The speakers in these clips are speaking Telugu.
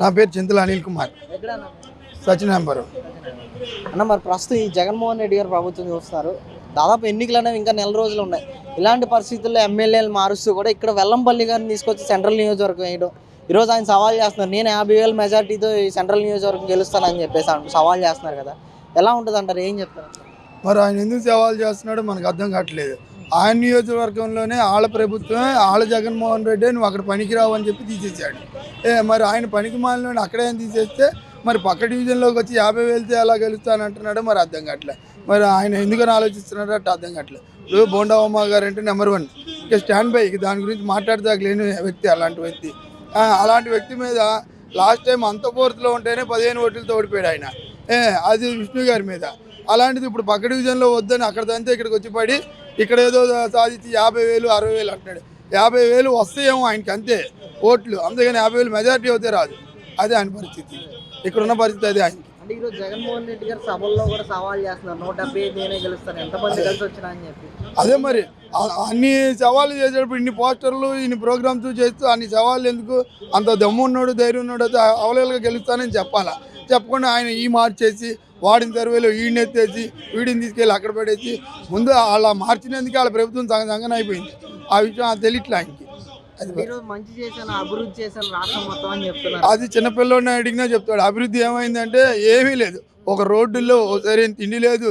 నా పేరు చింతల అనిల్ కుమార్? సచినాంబరం అన్న మరి ప్రస్తుతం ఈ జగన్మోహన్ రెడ్డి గారు ప్రభుత్వం చూస్తున్నారు. దాదాపు ఎన్నికలు అనేవి ఇంకా నెల రోజులు ఉన్నాయి. ఇలాంటి పరిస్థితుల్లో ఎమ్మెల్యేలు మారుస్తూ కూడా ఇక్కడ వెల్లంపల్లి గారిని తీసుకొచ్చి సెంట్రల్ నియోజకవర్గం వేయడం. ఈరోజు ఆయన సవాల్ చేస్తున్నారు. నేను యాభై వేల మెజార్టీతో ఈ సెంట్రల్ నియోజకవర్గం గెలుస్తానని చెప్పేసి అంటూ సవాల్ చేస్తున్నారు కదా. ఎలా ఉంటుంది అంటారు ఏం చెప్తారు? మరి ఆయన ఎందుకు సవాల్ చేస్తున్నాడో మనకు అర్థం కావట్లేదు. ఆయన నియోజకవర్గంలోనే ఆళ్ళ ప్రభుత్వమే ఆళ్ళ జగన్మోహన్ రెడ్డి నువ్వు అక్కడ పనికిరావు అని చెప్పి తీసేసాడు ఏ మరి ఆయన పనికి మాలిన అక్కడే తీసేస్తే మరి పక్క డివిజన్లోకి వచ్చి యాభై వెళ్తే ఎలా గెలుస్తానంటున్నాడో మరి అర్థం కావట్లేదు మరి ఆయన ఎందుకని ఆలోచిస్తున్నాడో అట్లా అర్థం కావట్లేదు ఇప్పుడు బోండా ఉమా గారు అంటే నెంబర్ వన్. ఇక స్టాండ్ బై ఇక దాని గురించి మాట్లాడదాకలేని వ్యక్తి అలాంటి వ్యక్తి. అలాంటి వ్యక్తి మీద లాస్ట్ టైం అంతపూర్తిలో ఉంటేనే పదిహేను ఓట్లతో ఓడిపోయాడు ఆయన. ఏ, అది విష్ణు గారి మీద. అలాంటిది ఇప్పుడు పక్క డివిజన్లో వద్దని అక్కడ తంతే ఇక్కడికి వచ్చి పడి ఇక్కడ ఏదో సాధించి యాభై వేలు అరవై వేలు అంటున్నాడు. యాభై వేలు వస్తాయేమో ఆయనకి అంతే ఓట్లు. అందుకని యాభై వేలు మెజారిటీ అవుతే రాదు. అదే ఆయన పరిస్థితి. ఇక్కడ ఉన్న పరిస్థితి అదే ఆయనకి. అంటే ఈరోజు జగన్మోహన్ రెడ్డి గారు సభల్లో కూడా సవాల్ చేస్తున్నారు. నూట డెబ్బై ఐదు నేనే గెలుస్తాను. ఎంతమంది కలిసి వచ్చినా అని చెప్పి. అదే మరి అన్ని సవాళ్ళు చేసేటప్పుడు ఇన్ని పోస్టర్లు ఇన్ని ప్రోగ్రామ్స్ చేస్తూ అన్ని సవాళ్ళు ఎందుకు? అంత దమ్ము ఉన్నాడు ధైర్యం ఉన్నాడు అయితే అవలేలుగా గెలుస్తానని చెప్పాలా? చెప్పకుండా ఆయన ఈ మార్చేసి వాడిన సర్వేలో వీడిని ఎత్తేసి వీడిని తీసుకెళ్ళి అక్కడ పడేసి ముందు అలా మార్చినందుకే వాళ్ళ ప్రభుత్వం సంగ సంగన అయిపోయింది. ఆ విషయం తెలియట్లే ఆయనకి. అది చిన్నపిల్లోడిని అడిగినా చెప్తాడు. అభివృద్ధి ఏమైందంటే ఏమీ లేదు. ఒక రోడ్డులో సరైన తిండి లేదు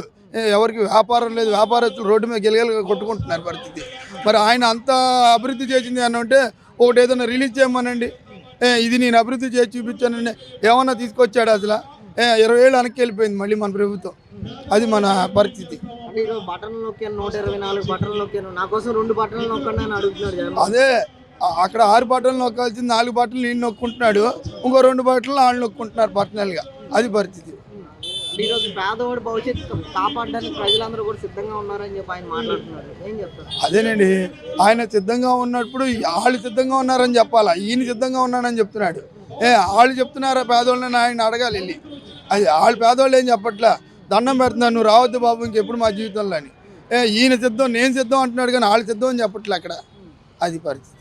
ఎవరికి వ్యాపారం లేదు వ్యాపారస్తులు రోడ్డు మీద గెలగల కొట్టుకుంటున్నారు పరిస్థితి. మరి ఆయన అంత అభివృద్ధి చేసింది అని అంటే ఒకటి ఏదైనా రిలీజ్ చేయమనండి. ఇది నేను అభివృద్ధి చేసి చూపించానండి ఏమన్నా తీసుకొచ్చాడు అసలు? ఇరవై ఏళ్ళు వెనక్కి వెళ్ళిపోయింది మళ్ళీ మన ప్రభుత్వం. అది మన పరిస్థితి. అదే అక్కడ ఆరు బట్టలు నొక్కాల్సింది నాలుగు బట్టలు నేను నొక్కుంటున్నాడు. ఇంకో రెండు బట్టలు వాళ్ళు నొక్కుంటున్నారు పర్సనల్గా. అది పరిస్థితి. అంటే ఈరోజు పేదవాడి భవిష్యత్తు కాపాడడానికి ప్రజలందరూ కూడా సిద్ధంగా ఉన్నారని చెప్పి ఆయన మాట్లాడుతున్నారు. ఏం చెప్తారు? అదేనండి ఆయన సిద్ధంగా ఉన్నప్పుడు వాళ్ళు సిద్ధంగా ఉన్నారని చెప్పాలా? ఈయన సిద్ధంగా ఉన్నాడని చెప్తున్నాడు. ఏ వాళ్ళు చెప్తున్నారా పేదోళ్ళని? ఆయన అడగాలి వెళ్ళి అది వాళ్ళు పేదోళ్ళు ఏం చెప్పట్లా? దండం పెడుతున్నారు నువ్వు రావద్దు బాబు ఇంకెప్పుడు మా జీవితంలో అని. ఏ ఈయన సిద్ధం నేను సిద్ధం అంటున్నాడు కానీ వాళ్ళు సిద్ధం అని చెప్పట్లే అక్కడ? అది పరిస్థితి.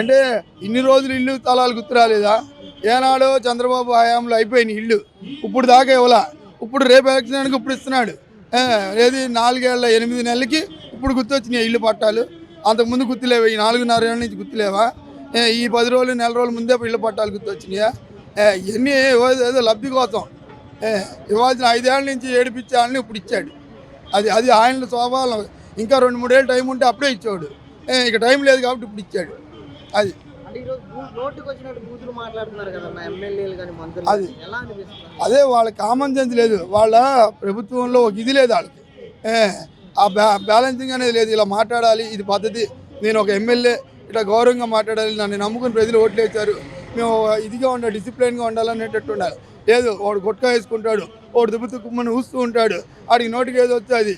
అంటే ఇన్ని రోజులు ఇల్లు స్థలాలు గుర్తు రాలేదా ఏనాడో చంద్రబాబు హయాంలో అయిపోయినాయి ఇల్లు. ఇప్పుడు దాకా ఇవ్వలా. ఇప్పుడు రేపు ఎలక్షన్కి ఇప్పుడు ఇస్తున్నాడు. ఏది నాలుగేళ్ళ ఎనిమిది నెలలకి ఇప్పుడు గుర్తొచ్చినాయి ఇల్లు పట్టాలు. అంతకుముందు గుర్తులేవా? ఈ నాలుగున్నర ఏళ్ళ నుంచి గుర్తులేవా? ఈ పది రోజులు నెల రోజుల ముందే ఇల్లు పట్టాలు గుర్తొచ్చినాయా? ఇవన్నీ ఏదో- లబ్ధి కోసం. ఇవ్వాల్సిన ఐదేళ్ళ నుంచి ఏడిపించాలని ఇప్పుడు ఇచ్చాడు. అది అది ఆయన స్వభావం. ఇంకా రెండు మూడేళ్ళు టైం ఉంటే అప్పుడే ఇచ్చాడు ఇక టైం లేదు కాబట్టి ఇప్పుడు ఇచ్చాడు. అది. అది. అదే వాళ్ళ కామన్ సెన్స్ లేదు. వాళ్ళ ప్రభుత్వంలో ఒక ఇది లేదు వాళ్ళకి. ఆ బ్యా బ్యాలెన్సింగ్ అనేది లేదు. ఇలా మాట్లాడాలి ఇది పద్ధతి. నేను ఒక ఎమ్మెల్యే ఇట్లా గౌరవంగా మాట్లాడాలి నన్ను నమ్ముకుని ప్రజలు ఓట్లు వేశారు. మేము ఇదిగా ఉండాలి డిసిప్లిన్గా ఉండాలనేటట్టు ఉండాలి. లేదు వాడు గుట్కా వేసుకుంటాడు వాడు దుబ్బు కుమ్మని ఊస్తూ ఉంటాడు. ఆడికి నోటికి ఏదో వచ్చేది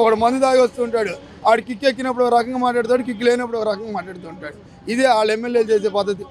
ఒకడు మందు తాగి వస్తూ ఉంటాడు. ఆడు కిక్ ఎక్కినప్పుడు ఒక రకంగా మాట్లాడతాడు కిక్ లేనప్పుడు ఒక రకంగా మాట్లాడుతూ ఉంటాడు. ఇదే వాళ్ళ ఎమ్మెల్యేలు చేసే పద్ధతి.